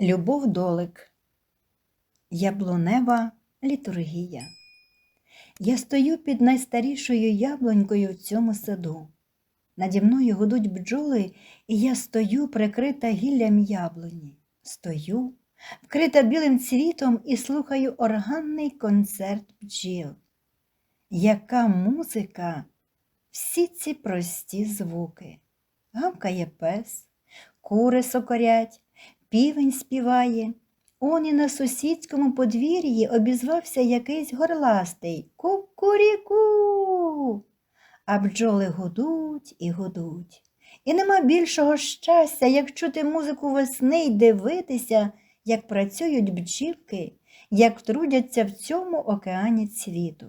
Любов Долик, Яблунева літургія. Я стою під найстарішою яблунькою в цьому саду. Наді мною гудуть бджоли, і я стою, прикрита гіллям яблуні. Стою, вкрита білим цвітом і слухаю органний концерт бджіл. Яка музика, всі ці прості звуки. Гавкає пес, кури сокорять, півень співає. Он і на сусідському подвір'ї обізвався якийсь горластий Кукуріку. А бджоли гудуть і гудуть. І нема більшого щастя, як чути музику весни й дивитися, як працюють бджілки, як трудяться в цьому океані цвіту.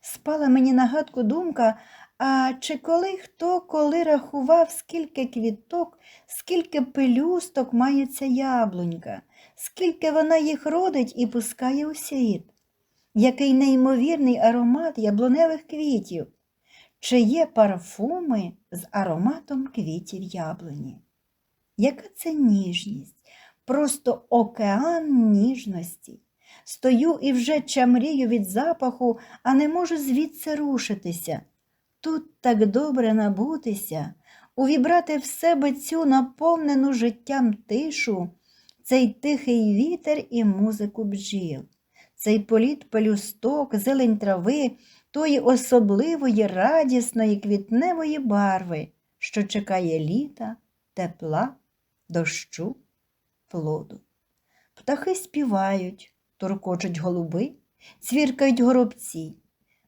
Спала мені на гадку думка, а чи коли хто коли рахував, скільки квіток, скільки пелюсток має ця яблунька, скільки вона їх родить і пускає у світ, який неймовірний аромат яблуневих квітів, чи є парфуми з ароматом квітів яблуні? Яка це ніжність, просто океан ніжності. Стою і вже чамрію від запаху, а не можу звідси рушитися. Тут так добре набутися, увібрати в себе цю наповнену життям тишу, цей тихий вітер і музику бджіл, цей політ пелюсток, зелень трави, тої особливої, радісної, квітневої барви, що чекає літа, тепла, дощу, плоду. Птахи співають, туркочуть голуби, цвіркають горобці.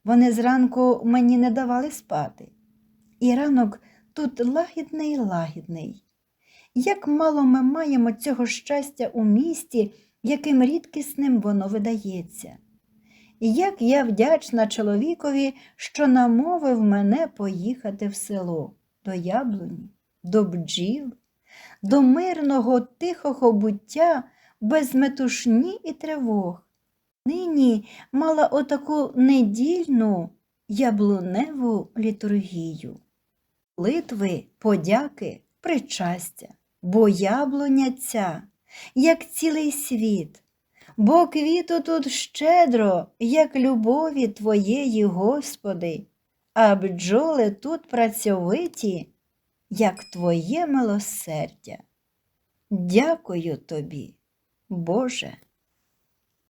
Вони зранку мені не давали спати. І ранок тут лагідний лагідний. Як мало ми маємо цього щастя у місті, яким рідкісним воно видається. І як я вдячна чоловікові, що намовив мене поїхати в село до яблуні, до бджіл, до мирного тихого буття без метушні і тривог. Нині мала отаку недільну яблуневу літургію. Литви, подяки, причастя, бо яблуня ця, як цілий світ, бо квіту тут щедро, як любові Твоєї, Господи, а бджоли тут працьовиті, як Твоє милосердя. Дякую тобі, Боже.